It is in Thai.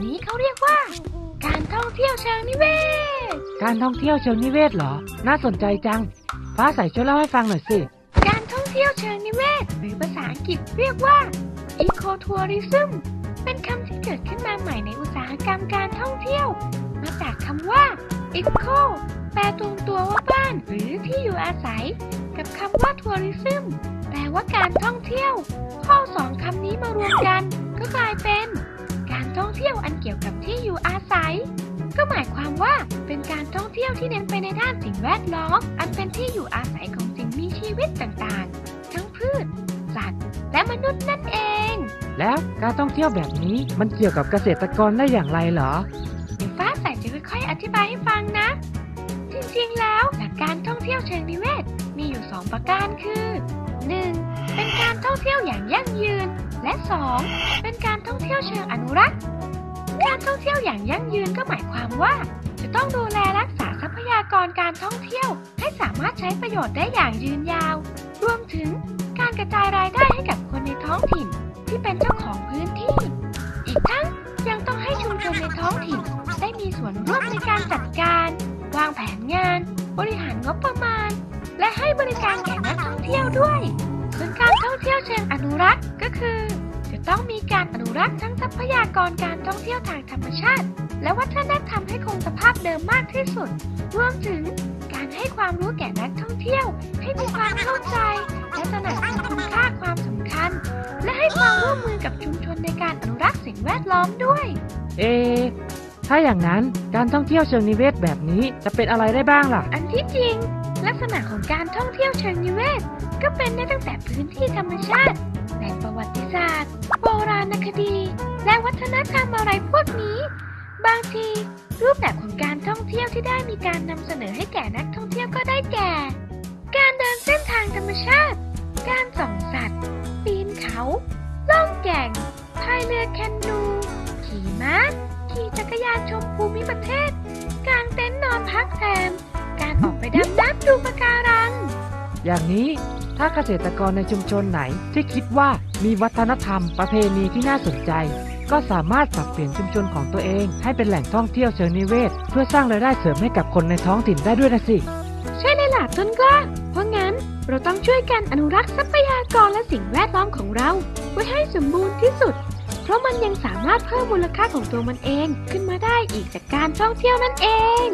นี้เขาเรียกว่า การท่องเที่ยวเชิงนิเวศ การท่องเที่ยวเชิงนิเวศเหรอ น่าสนใจจัง ฟ้าใสช่วยเล่าให้ฟังหน่อยสิ การท่องเที่ยวเชิงนิเวศ หรือภาษาอังกฤษเรียกว่า ecotourism เป็นคำที่เกิดขึ้นมาใหม่ในอุตสาหกรรมการท่องเที่ยว มาจากคำว่า eco แปลตรงตัวว่าบ้านหรือที่อยู่อาศัย กับคำว่า tourism แปลว่าการท่องเที่ยวเข้าสอง เที่ยวอันเกี่ยวกับที่อยู่อาศัย ก็หมายความว่าเป็นการท่องเที่ยวที่เน้นไปในด้านสิ่งแวดล้อม อันเป็นที่อยู่อาศัยของสิ่งมีชีวิตต่างๆ ทั้งพืช สัตว์ และมนุษย์นั่นเอง แล้วการท่องเที่ยวแบบนี้มันเกี่ยวกับเกษตรกรได้อย่างไรเหรอเดี๋ยวฟ้าใสจะค่อยๆอธิบายให้ฟังนะ จริงๆแล้วหลักการท่องเที่ยวเชิงนิเวศมีอยู่ 2 ประการคือ 1. เป็นการท่องเที่ยวอย่างยั่งยืน และ 2. เป็นการท่องเที่ยวเชิงอนุรักษ์การ ท่องเที่ยวอย่างยั่งยืนก็หมายความว่า จะต้องดูแลรักษาทรัพยากรการท่องเที่ยว ให้สามารถใช้ประโยชน์ได้อย่างยืนยาว รวมถึงการกระจายรายได้ให้กับคนในท้องถิ่น ที่เป็นเจ้าของพื้นที่ อีกทั้งยังต้องให้ชุมชนในท้องถิ่น ได้มีส่วนร่วมในการจัดการ วางแผนงาน บริหารงบประมาณ และให้บริการแก่นักท่องเที่ยวด้วยส่วนการท่องเที่ยวเชิงอนุรักษ์ก็คือ ต้องมีการอนุรักษ์ทั้งทรัพยากรการท่องเที่ยวทางธรรมชาติ และวัฒนธรรมให้คงสภาพเดิมมากที่สุด รวมถึงการให้ความรู้แก่นักท่องเที่ยว ให้มีความเข้าใจ และตระหนักถึงคุณค่าความสำคัญ และให้ความร่วมมือกับชุมชนในการอนุรักษ์สิ่งแวดล้อมด้วย เอะถ้าอย่างนั้นการท่องเที่ยวเชิงนิเวศแบบนี้จะเป็นอะไรได้บ้างล่ะ อันที่จริง ลักษณะของการท่องเที่ยวเชิงนิเวศ ก็เป็นได้ตั้งแต่พื้นที่ธรรมชาติ แหล่งประวัติศาสตร์โบ รณคดี และวัฒนธรรมอะไรพวกนี้ บางที รูปแบบของการท่องเที่ยวที่ได้มีการนำเสนอให้แก่นักท่องเที่ยวก็ได้แก่ การเดินเส้นทางธรรมชาติ การส่องสัตว์ ปีนเขาล่องแก่งพายเรือแคนูขี่ม้าขี่จักรยานชมภูมิประเทศ กางเต็นท์นอนพักแรมการออกไปดำน้ำดูปะการัง อย่างนี้ ถ้าเกษตรกรในชุมชนไหนที่คิดว่ามีวัฒนธรรมประเพณีที่น่าสนใจ ก็สามารถปรับเปลี่ยนชุมชนของตัวเอง ให้เป็นแหล่งท่องเที่ยวเชิงนิเวศ เพื่อสร้างรายได้เสริมให้กับคนในท้องถิ่นได้ด้วยนะสิ ใช่เลยล่ะต้นกล้า เพราะงั้นเราต้องช่วยกันอนุรักษ์ทรัพยากรและสิ่งแวดล้อมของเรา ไว้ให้สมบูรณ์ที่สุด เพราะมันยังสามารถเพิ่มมูลค่าของตัวมันเองขึ้นมาได้อีกจากการท่องเที่ยวนั่นเอง